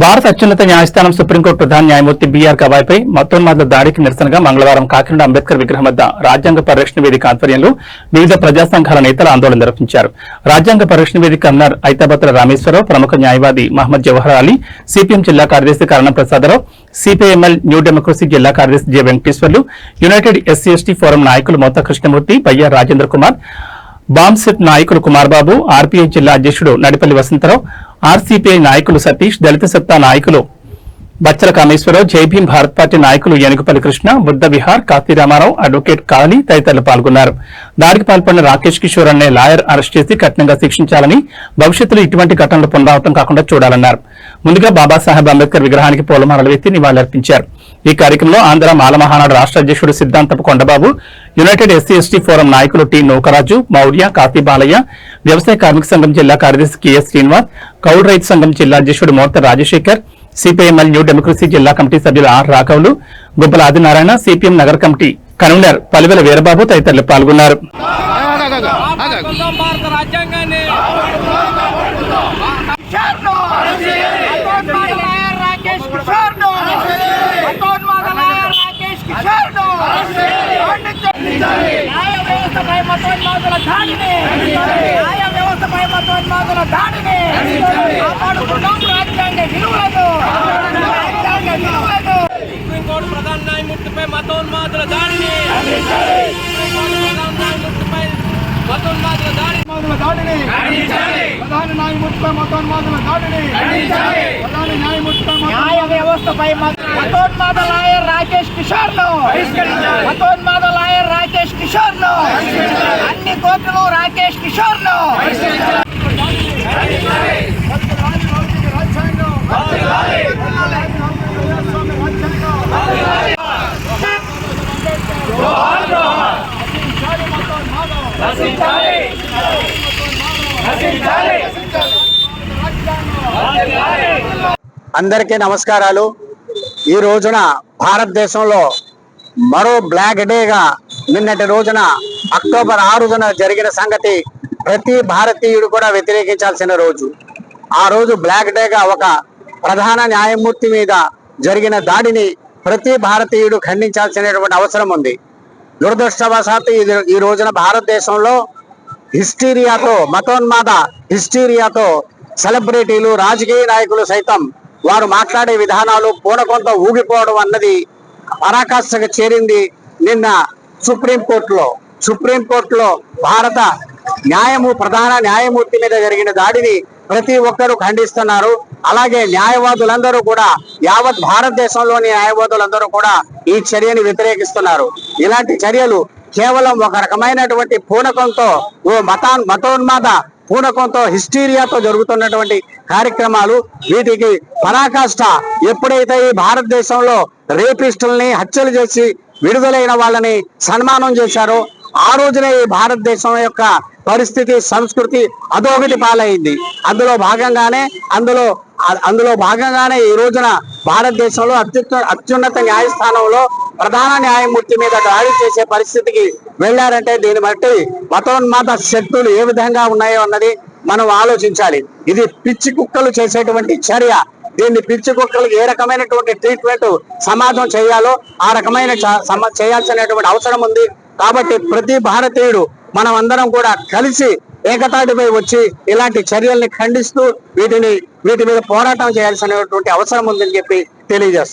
భారత అత్యున్నత న్యాయస్థానం సుప్రీంకోర్టు ప్రధాన న్యాయమూర్తి బీఆర్ గవాయ్పై మతోన్మాదుల దాడికి నిరసనగా మంగళవారం కాకినాడ అంబేద్కర్ విగ్రహం వద్ద రాజ్యాంగ పరిరక్షణ వేదిక ఆధ్వర్యంలో వివిధ ప్రజా సంఘాల నేతలు ఆందోళన నిర్వహించారు. రాజ్యాంగ పరిరక్షణ వేదిక కన్వీనర్ ఐతాబత్ర రామేశ్వరరావు ప్రముఖ న్యాయవాది మహమ్మద్ జవహర్ అలీ సిపిఎం జిల్లా కార్యదర్శి Karanam Prasadarao CPIML new democracy జిల్లా కార్యదర్శి J Venkateswarlu united SC ST forum నాయకులు మోతా కృష్ణమూర్తి పయ్య రాజేంద్ర కుమార్ బాంసెట్ నాయకులు కుమార్ బాబు ఆర్పీఐ జిల్లా అధ్యక్షుడు నడిపల్లి వసంతరావు ఆర్సీపీఐ నాయకులు సతీష్ దళిత సత్తా నాయకులు బచ్చల కామేశ్వరరావు జైభీం భారత్ పార్టీ నాయకులు ఏనుగుపల్లి కృష్ణ బుద్ధ విహార్ కాతి రామారావు అడ్వకేట్ కాళీ తదితరులు పాల్గొన్నారు. దాడికి పాల్పడిన రాకేష్ కిషోర్ అనే లాయర్ అరెస్ట్ చేసి కఠినంగా శిక్షించాలని భవిష్యత్తులో ఇటువంటి ఘటనలు పునరావృతం కాకుండా చూడాలన్నారు. ముందుగా బాబాసాహెబ్ అంబేద్కర్ విగ్రహానికి పూలమాలలు ఎత్తి నివాళులర్పించారు. ఈ కార్యక్రమంలో ఆంధ్ర మాలమహానాడు రాష్ట్ర అధ్యక్షుడు Siddhanthapu Kondababu united SC ST forum నాయకులు టి నౌకరాజు మౌర్య కాతి బాలయ్య వ్యవసాయ కార్మిక సంఘం జిల్లా కార్యదర్శి కెఎస్ శ్రీనివాస్ కౌలు రైతు సంఘం జిల్లా అధ్యక్షుడు Morta Rajasekhar CPIML New Democracy జిల్లా కమిటీ సభ్యులు ఆర్ రాఘవులు గుబ్బల ఆదినారాయణ సిపిఎం నగర కమిటీ కన్వీనర్ పలివెల వీరబాబు తదితరులు పాల్గొన్నారు. భారత రాజ్యాంగాన్ని కిషోర్ను అతోన్మాద లాయర్ రాకేష్ కిషోర్ను అతోన్మాద లాయర్ రాకేష్ కిషోర్ను ఖండించాలి. న్యాయ వ్యవస్థపై మతోన్మాదుల దాడిని. న్యాయ వ్యవస్థపై మతోన్మాదుల దాడిని. కాపాడుకుందాం రాజ్యాంగ విలువలను రాజ్యాంగ విలువలను సుప్రీంకోర్టు ప్రధాన న్యాయమూర్తిపై మతోన్మాదుల దాడిని. మతోన్మాదుల దాడి మతోన్మాదుల దాడిని. ప్రధాన న్యాయమూర్తిపై మతోన్మాదుల దాడిని. ప్రధాన న్యాయమూర్తిపై మతో- న్యాయ వ్యవస్థపై మత- మతోన్మాద లాయర్ రాకేష్ కిషోర్ను మతోన్మాద లాయర్ రాకేష్ కిషోర్ను అన్ని కోర్టులు రాకేష్ కిషోర్ను అందరికీ నమస్కారాలు. ఈ రోజున భారతదేశంలో మరో బ్లాక్ డేగా నిన్నటి రోజున అక్టోబర్ ఆరున జరిగిన సంగతి ప్రతి భారతీయుడు కూడా వ్యతిరేకించాల్సిన రోజు. ఆ రోజు బ్లాక్ డేగా ఒక ప్రధాన న్యాయమూర్తి మీద జరిగిన దాడిని ప్రతి భారతీయుడు ఖండించాల్సినటువంటి అవసరం ఉంది. దురదృష్టవశాత్తు ఇది ఈ రోజున భారతదేశంలో హిస్టీరియాతో మతోన్మాద హిస్టీరియాతో సెలబ్రిటీలు రాజకీయ నాయకులు సైతం వారు మాట్లాడే విధానాలు పూనకొంత ఊగిపోవడం అన్నది పరాకాష్ఠకు చేరింది నిన్న సుప్రీంకోర్టులో సుప్రీంకోర్టులో భారత న్యాయము ప్రధాన న్యాయమూర్తి మీద జరిగిన దాడిని ప్రతి ఒక్కరూ ఖండిస్తున్నారు. అలాగే న్యాయవాదులందరూ కూడా యావత్ భారతదేశంలోని న్యాయవాదులందరూ కూడా ఈ చర్యని వ్యతిరేకిస్తున్నారు. ఇలాంటి చర్యలు కేవలం ఒక రకమైనటువంటి పూనకంతో ఓ మతా మతోన్మాద పూనకంతో హిస్టీరియాతో జరుగుతున్నటువంటి కార్యక్రమాలు వీటికి పరాకాష్ట ఎప్పుడైతే ఈ భారతదేశంలో రేపిస్టుల్ని హత్యలు చేసి విడుదలైన వాళ్ళని సన్మానం చేశారో. ఆ రోజునే ఈ భారతదేశం యొక్క పరిస్థితి సంస్కృతి అదోగతి పాలైంది. అందులో భాగంగానే అందులో అందులో భాగంగానే ఈ రోజున భారతదేశంలో అత్యున్న అత్యున్నత న్యాయస్థానంలో ప్రధాన న్యాయమూర్తి మీద దాడి చేసే పరిస్థితికి వెళ్ళారంటే దీన్ని బట్టి మతోన్మాద శక్తులు ఏ విధంగా ఉన్నాయో అన్నది మనం ఆలోచించాలి. ఇది పిచ్చి కుక్కలు చేసేటువంటి చర్య. దీన్ని పిచ్చి కుక్కలకు ఏ రకమైనటువంటి ట్రీట్మెంట్ సమాజం చేయాలో ఆ రకమైన చేయాల్సినటువంటి అవసరం ఉంది. కాబట్టి ప్రతి భారతీయుడు మనం అందరం కూడా కలిసి ఏకతాటిపై వచ్చి ఇలాంటి చర్యల్ని ఖండిస్తూ వీటిని వీటి మీద పోరాటం చేయాల్సినటువంటి అవసరం ఉందని చెప్పి తెలియజేస్తాం